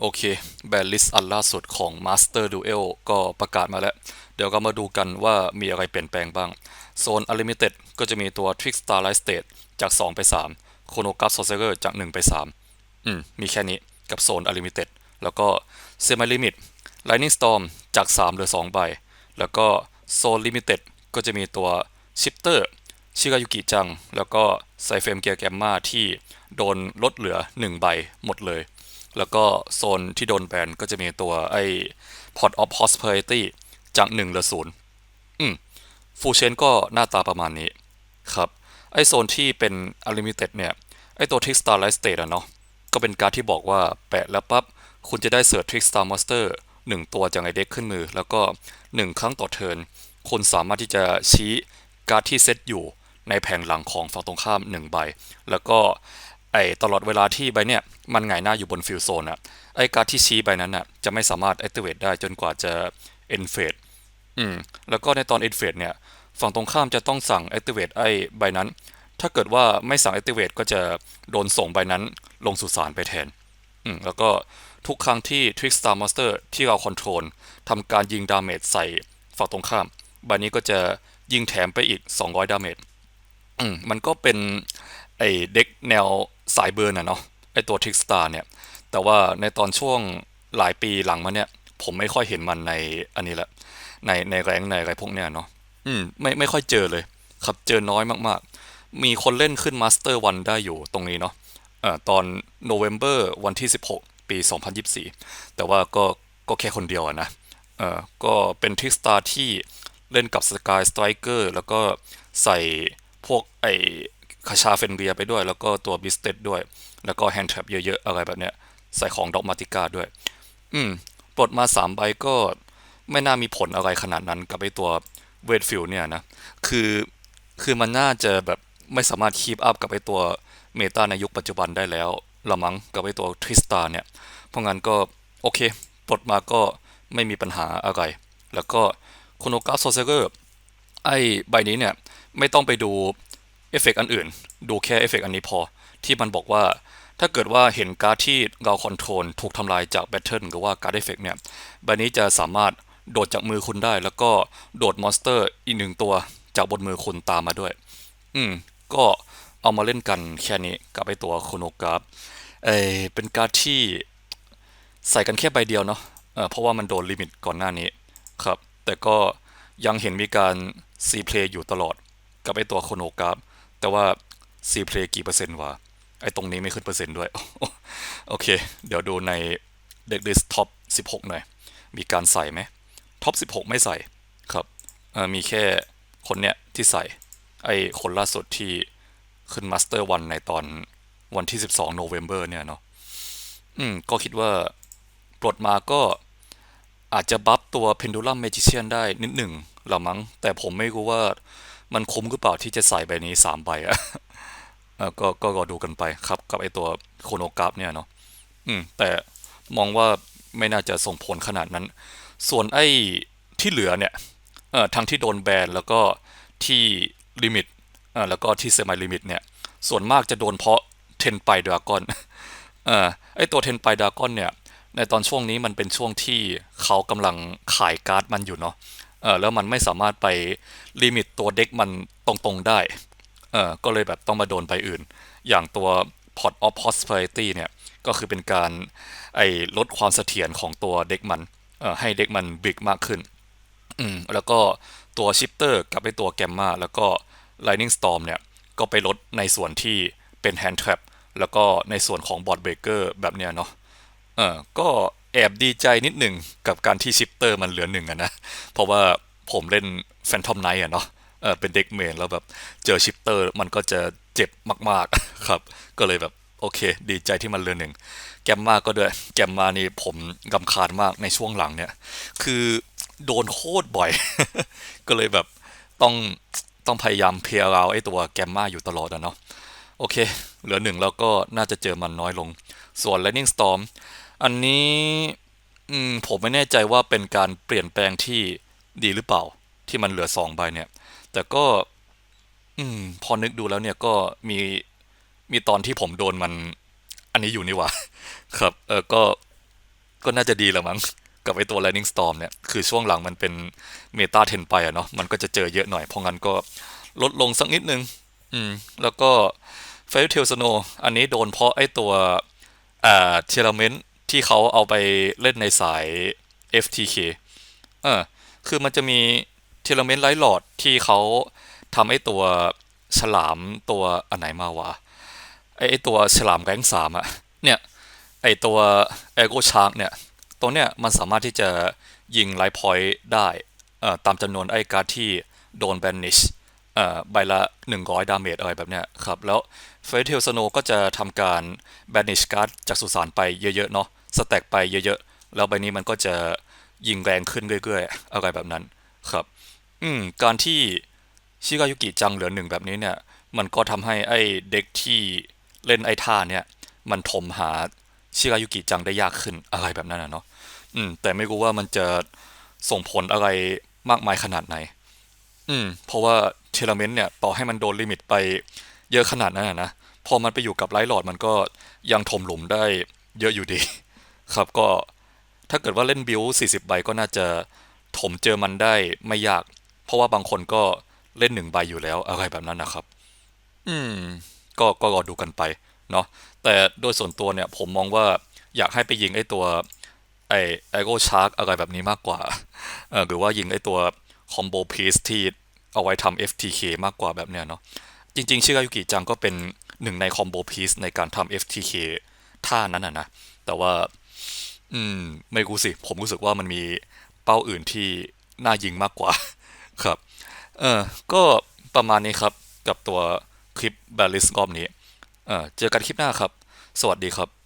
โอเค แบนลิสต์อันล่าสุดของ Master Duel ก็ประกาศมาแล้ว เดี๋ยวก็มาดูกันว่ามีอะไรเปลี่ยนแปลงบ้าง โซน Unlimited ก็จะมีตัว Trickstar Light State จาก 2 ไป 3 c h r o n o g r a p h Sorcerer จาก 1 ไป 3 อืม มีแค่นี้กับโซน Unlimited แล้วก็ Semi Limit Lightning Storm จาก 3 เหลือ 2 ใบ แล้วก็โซน Limited ก็จะมีตัว Shifter ชิกายุกิจัง แล้วก็ไซเฟมเกียร์แกมมาที่โดนลดเหลือ 1 ใบหมดเลย แล้วก็โซนที่โดนแบนก็จะมีตัวไอ้ Pot of Prosperity จาก1เหลือ0อืมฟูเชนก็หน้าตาประมาณนี้ครับ ไอโซนที่เป็น Unlimited เนี่ย ไอตัว Trickstar Light State อะเนาะก็เป็นการดที่บอกว่าแปะแล้วปั๊บ คุณจะได้เสิร์ช Trickstar Monster 1 ตัวจากไอเด็กขึ้นมือ แล้วก็ 1 ครั้งต่อเทิร์นคุณสามารถที่จะชี้การ์ดที่เซตอยู่ในแผงหลังของฝั่งตรงข้าม 1 ใบ แล้วก็ ไอตลอดเวลาที่ใบเนี่ยมันหงายหน้าอยู่บนฟิลโซนอะไอการ์ดที่ชี้ใบนั้นอะจะไม่สามารถ activate ได้จนกว่าจะ end phase อืมแล้วก็ในตอน end phase เนี่ยฝั่งตรงข้ามจะต้องสั่ง activate ไอ้ใบนั้น ถ้าเกิดว่าไม่สั่ง activate ก็จะโดนส่งใบนั้นลงสุสานไปแทนอืมแล้วก็ทุกครั้งที่ Trickstar Monster ที่เราคอนโทรลทำการยิงดาเมจใส่ฝั่งตรงข้ามใบนี้ก็จะยิงแถมไปอีก 200 ดาเมจอืมมันก็เป็นไอเด็กแนว สายเบิร์นอะเนาะไอตัว Trickstar เนี่ย แต่ว่าในตอนช่วงหลายปีหลังมาเนี่ย ผมไม่ค่อยเห็นมันในอันนี้แหละในในแรงในอะไรพวกเนี้ยเนาะอืมไม่ไม่ค่อยเจอเลย ครับเจอน้อยมากๆ มีคนเล่นขึ้นมาสเตอร์วันได้อยู่ตรงนี้เนาะเอ่อตอนโนเวม ber วันที่ 16 ปี 2024 แต่ว่าก็ก็แค่คนเดียวนะเอ่อก็เป็นทริกสตาร์ที่เล่นกับสกายสไตรเกอร์แล้วก็ใส่พวกไอ คาชาเฟนเบียไปด้วย แล้วก็ตัวบิสเตดด้วย แล้วก็แฮนด์แทรปเยอะๆ อะไรแบบเนี้ย ใส่ของดอกมาติก้าด้วย อืม ปลดมา3ใบก็ไม่น่ามีผลอะไรขนาดนั้นกับไอตัวเวทฟิลเนี่ยนะ คือ คือมันน่าจะแบบไม่สามารถคีปอัพกับไอตัวเมตาในยุคปัจจุบันได้แล้วละมั้งกับไอตัวทริสตาเนี่ย เพราะงั้นก็โอเค ปลดมาก็ไม่มีปัญหาอะไร แล้วก็โคโนกาโซเซอร์ไอใบนี้เนี่ย ไม่ต้องไปดู เอฟเฟกต์อันอื่น ดูแค่เอฟเฟกต์อันนี้พอ ที่มันบอกว่าถ้าเกิดว่าเห็นการ์ดที่เราคอนโทรลถูกทำลายจากแบตเทิลหรือว่าการ์ดเอฟเฟกต์เนี่ยใบนี้จะสามารถโดดจากมือคุณได้ แล้วก็โดดมอนสเตอร์อีกหนึ่งตัวจากบนมือคุณตามมาด้วย อืม ก็เอามาเล่นกันแค่นี้กับไอตัวโคโนกราฟเออเป็นการ์ดที่ใส่กันแค่ใบเดียวเนาะเออเพราะว่ามันโดนลิมิตก่อนหน้านี้ครับ แต่ก็ยังเห็นมีการซีเพลย์อยู่ตลอดกับไอตัวโคโนกราฟ แต่ว่าซีเพลย์กี่เปอร์เซ็นต์วะ ไอตรงนี้ไม่ขึ้นเปอร์เซ็นต์ด้วย โอเค เดี๋ยวดูในเด็กดิสท็อป16 หน่อย มีการใส่ไหมท็อป16 ไม่ใส่ครับมีแค่คนเนี้ยที่ใส่ ไอคนล่าสุดที่ขึ้นมาสเตอร์วันในตอนวันที่ 12โนเวม ber เนี่ยเนาะอืม ก็คิดว่าปลดมาก็อาจจะบัฟตัว Pendulum Magician ได้นิดหนึ่งละมั้ง แต่ผมไม่รู้ว่า มันคุ้มหรือเปล่าที่จะใส่ใบนี้3ใบอะก็ก็รอดูกันไปครับ กับไอตัวโคโนกราฟเนี่ยเนาะอืม แต่มองว่าไม่น่าจะส่งผลขนาดนั้น ส่วนไอ้ที่เหลือเนี่ยเอ่อทั้งที่โดนแบนแล้วก็ที่ลิมิตอ่าแล้วก็ที่เซมิลิมิตเนี่ย ส่วนมากจะโดนเพราะเทนไปดราก้อนเอ่อไอตัวเทนไปดราก้อนเนี่ย ในตอนช่วงนี้มันเป็นช่วงที่เขากำลังขายการ์ดมันอยู่เนาะ เออแล้วมันไม่สามารถไปลิมิตตัวเด็กมันตรงๆได้เออก็เลยแบบต้องมาโดนไปอื่น อย่างตัว Pot of Prosperity เนี่ย ก็คือเป็นการไอ้ลดความเสถียรของตัวเด็กมันเอ่อให้เด็กมันบิ๊กมากขึ้นอืมแล้วก็ตัวชิปเตอร์กับไอตัวแกมมาแล้วก็ Lightning Storm เนี่ย ก็ไปลดในส่วนที่เป็น Hand Trap แล้วก็ในส่วนของ Board Breaker แบบเนี้ยเนาะเออก็ แอบดีใจนิดหนึ่งกับการที่ชิปเตอร์มันเหลือหนึ่งอะนะ เพราะว่าผมเล่น Phantom Knight อะเนาะเออเป็นเด็กเมนแล้วแบบเจอชิปเตอร์มันก็จะเจ็บมากๆครับ ก็เลยแบบโอเค ดีใจที่มันเหลือหนึ่งแกมมาก็ด้วย แกมมานี่ผมกำคาญมากในช่วงหลังเนี่ย คือโดนโคตรบ่อย ก็เลยแบบต้องต้องพยายามเพลียเราไอตัวแกมมาอยู่ตลอดอะเนาะโอเค เหลือหนึ่งแล้วก็น่าจะเจอมันน้อยลง ส่วน Lightning Storm อันนี้ผมไม่แน่ใจว่าเป็นการเปลี่ยนแปลงที่ดีหรือเปล่า ที่มันเหลือสองใบเนี่ย แต่ก็อืมพอนึกดูแล้วเนี่ยก็มีมีตอนที่ผมโดนมัน อันนี้อยู่นี่หว่า ครับ เออก็ก็น่าจะดีแหละมั้งกับไอตัว Lightning Storm เนี่ย คือช่วงหลังมันเป็นเมตาเทนไปอะเนาะ มันก็จะเจอเยอะหน่อย เพราะงั้นก็ลดลงสักนิดนึง อืม แล้วก็ f a i r y Tail Snow อันนี้โดนเพราะไอตัวอ่าเทเลเมน ที่เขาเอาไปเล่นในสาย FTK เออคือมันจะมีเทเลเมนไลท์หลอดที่เขาทำไอตัวฉลามตัวอันไหนมาวะไอไอตัวฉลามแรงสามอะเนี่ยไอตัวเอโกชาร์กเนี่ย ตัวเนี้ยมันสามารถที่จะยิงไลท์พอยต์ได้เอ่อตามจำนวนไอการ์ดที่โดนแบนนิชเอ่อใบละ 100 ดาเมจอะไรแบบเนี้ยครับ แล้วเฟรเทลสโนก็จะทำการแบนนิชการ์ดจากสุสานไปเยอะๆเนาะ สแต็กไปเยอะๆ แล้วใบนี้มันก็จะยิงแรงขึ้นเรื่อยๆ อะไรแบบนั้นครับ อืม การที่ชิกายุกิจังเหลือหนึ่งแบบนี้เนี่ย มันก็ทำให้ไอ้เด็กที่เล่นไอ้ท่าเนี่ย มันถมหาชิกายุกิจังได้ยากขึ้นอะไรแบบนั้นนะเนาะ อืม แต่ไม่รู้ว่ามันจะส่งผลอะไรมากมายขนาดไหน อืม เพราะว่าเทเลเมนต์เนี่ย ต่อให้มันโดนลิมิตไปเยอะขนาดนั้นนะนะพอมันไปอยู่กับไลท์หลอดมันก็ยังถมหลุมได้เยอะอยู่ดี ครับก็ถ้าเกิดว่าเล่นบิล40 ใบก็น่าจะถมเจอมันได้ไม่ยาก เพราะว่าบางคนก็เล่นหนึ่งใบอยู่แล้วอะไรแบบนั้นนะครับ อืม ก็ก็รอดูกันไปเนาะแต่โดยส่วนตัวเนี่ยผมมองว่าอยากให้ไปยิงไอ้ตัวไอ้ไอโกชาร์กอะไรแบบนี้มากกว่าเออหรือว่ายิงไอ้ตัวคอมโบพีซที่เอาไว้ทำ FTK มากกว่าแบบเนี้ยเนาะจริงๆชิกายุกิจังก็เป็นหนึ่งในคอมโบพีซในการทำ FTK ท่านั้นนะนะแต่ว่า อืม ไม่รู้สิ ผมรู้สึกว่ามันมีเป้าอื่นที่น่ายิงมากกว่า ครับ เออก็ประมาณนี้ครับกับตัวคลิป b a l l i s รอบนี้ เออเจอกันคลิปหน้าครับ สวัสดีครับ